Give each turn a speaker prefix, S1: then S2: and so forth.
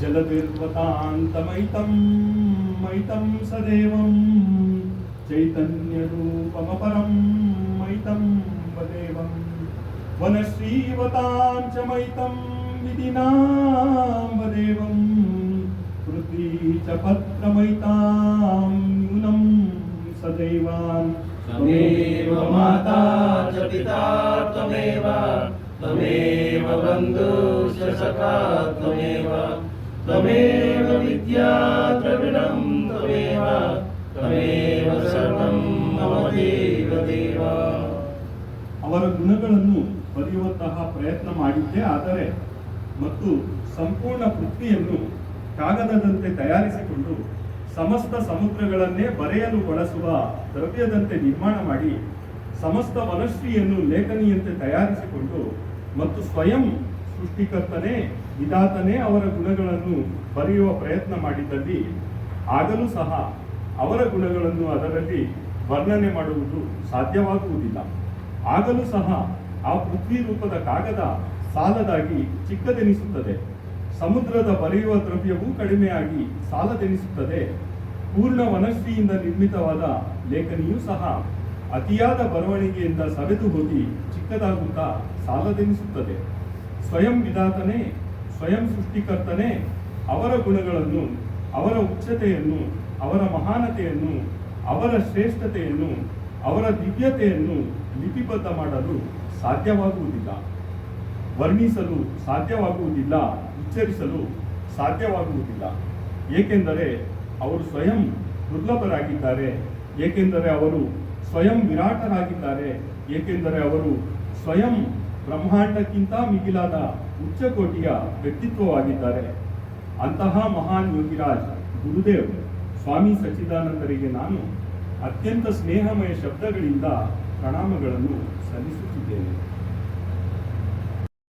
S1: जलतिर्वतान्तमैतं मैतं सदेवं। चैतन्यरूपमपरं मैतं वदेवं। वनश्रीवतां च मैतं विधिनां वदेवं। पृथ्वी च पत्रमैतां न्यूनं सदैवान्।
S2: त्वमेव माता च पिता त्वमेव त्वमेव बन्धुश्च सखा त्वमेव त्वमेव विद्या द्रविणं त्वमेव त्वमेव सर्वं मम देव देव
S1: ಅವರ ಗುಣಗಳನ್ನು ಬರೆಯುವಂತಹ ಪ್ರಯತ್ನ ಮಾಡಿದ್ದೇ ಆದರೆ ಮತ್ತು ಸಂಪೂರ್ಣ ಪೃಥ್ವಿಯನ್ನು ಕಾಗದದಂತೆ ತಯಾರಿಸಿಕೊಂಡು ಸಮಸ್ತ ಸಮುದ್ರಗಳನ್ನೇ ಬರೆಯಲು ಬಳಸುವ ದ್ರವ್ಯದಂತೆ ನಿರ್ಮಾಣ ಮಾಡಿ ಸಮಸ್ತ ವನಶ್ರೀಯನ್ನು ಲೇಖನಿಯಂತೆ ತಯಾರಿಸಿಕೊಂಡು ಮತ್ತು ಸ್ವಯಂ ಸೃಷ್ಟಿಕರ್ತನೇ, ವಿಧಾತನೇ ಅವರ ಗುಣಗಳನ್ನು ಬರೆಯುವ ಪ್ರಯತ್ನ ಮಾಡಿದ್ದಲ್ಲಿ, ಆಗಲೂ ಸಹ ಅವರ ಗುಣಗಳನ್ನು ಅದರಲ್ಲಿ ವರ್ಣನೆ ಮಾಡುವುದು ಸಾಧ್ಯವಾಗುವುದಿಲ್ಲ. ಆಗಲೂ ಸಹ ಆ ಪೃಥ್ವಿ ರೂಪದ ಕಾಗದ ಸಾಲದಾಗಿ ಚಿಕ್ಕದೆನಿಸುತ್ತದೆ. ಸಮುದ್ರದ ಬರೆಯುವ ದ್ರವ್ಯವೂ ಕಡಿಮೆಯಾಗಿ ಸಾಲದೆನಿಸುತ್ತದೆ. ಪೂರ್ಣ ವನಶ್ರೀಯಿಂದ ನಿರ್ಮಿತವಾದ ಲೇಖನಿಯೂ ಸಹ ಅತಿಯಾದ ಬರವಣಿಗೆಯಿಂದ ಸವೆದು ಹೋಗಿ ಚಿಕ್ಕದಾಗುತ್ತಾ ಸಾಲದೆನಿಸುತ್ತದೆ. ಸ್ವಯಂ ವಿಧಾತನೇ, ಸ್ವಯಂ ಸೃಷ್ಟಿಕರ್ತನೇ ಅವರ ಗುಣಗಳನ್ನು, ಅವರ ಉಚ್ಚತೆಯನ್ನು, ಅವರ ಮಹಾನತೆಯನ್ನು, ಅವರ ಶ್ರೇಷ್ಠತೆಯನ್ನು, ಅವರ ದಿವ್ಯತೆಯನ್ನು ಲಿಪಿಬದ್ಧ ಮಾಡಲು ಸಾಧ್ಯವಾಗುವುದಿಲ್ಲ. ವರ್ಣಿಸಲು ಸಾಧ್ಯವಾಗುವುದಿಲ್ಲ, ಉಚ್ಚರಿಸಲು ಸಾಧ್ಯವಾಗುವುದಿಲ್ಲ. ಏಕೆಂದರೆ ಅವರು ಸ್ವಯಂ ದುರ್ಲಭರಾಗಿದ್ದಾರೆ, ಏಕೆಂದರೆ ಅವರು ಸ್ವಯಂ ವಿರಾಟರಾಗಿದ್ದಾರೆ, ಏಕೆಂದರೆ ಅವರು ಸ್ವಯಂ ಬ್ರಹ್ಮಾಂಡಕ್ಕಿಂತ ಮಿಗಿಲಾದ ಉಚ್ಚಕೋಟಿಯ ವ್ಯಕ್ತಿತ್ವವಾಗಿದ್ದಾರೆ. ಅಂತಹ ಮಹಾನ್ ಯೋಗಿರಾಜ್ ಗುರುದೇವ್, ಸ್ವಾಮಿ ಸಚ್ಚಿದಾನಂದರಿಗೆ ನಾನು ಅತ್ಯಂತ ಸ್ನೇಹಮಯ ಶಬ್ದಗಳಿಂದ ಪ್ರಣಾಮಗಳನ್ನು ಸಲ್ಲಿಸುತ್ತಿದ್ದೇನೆ.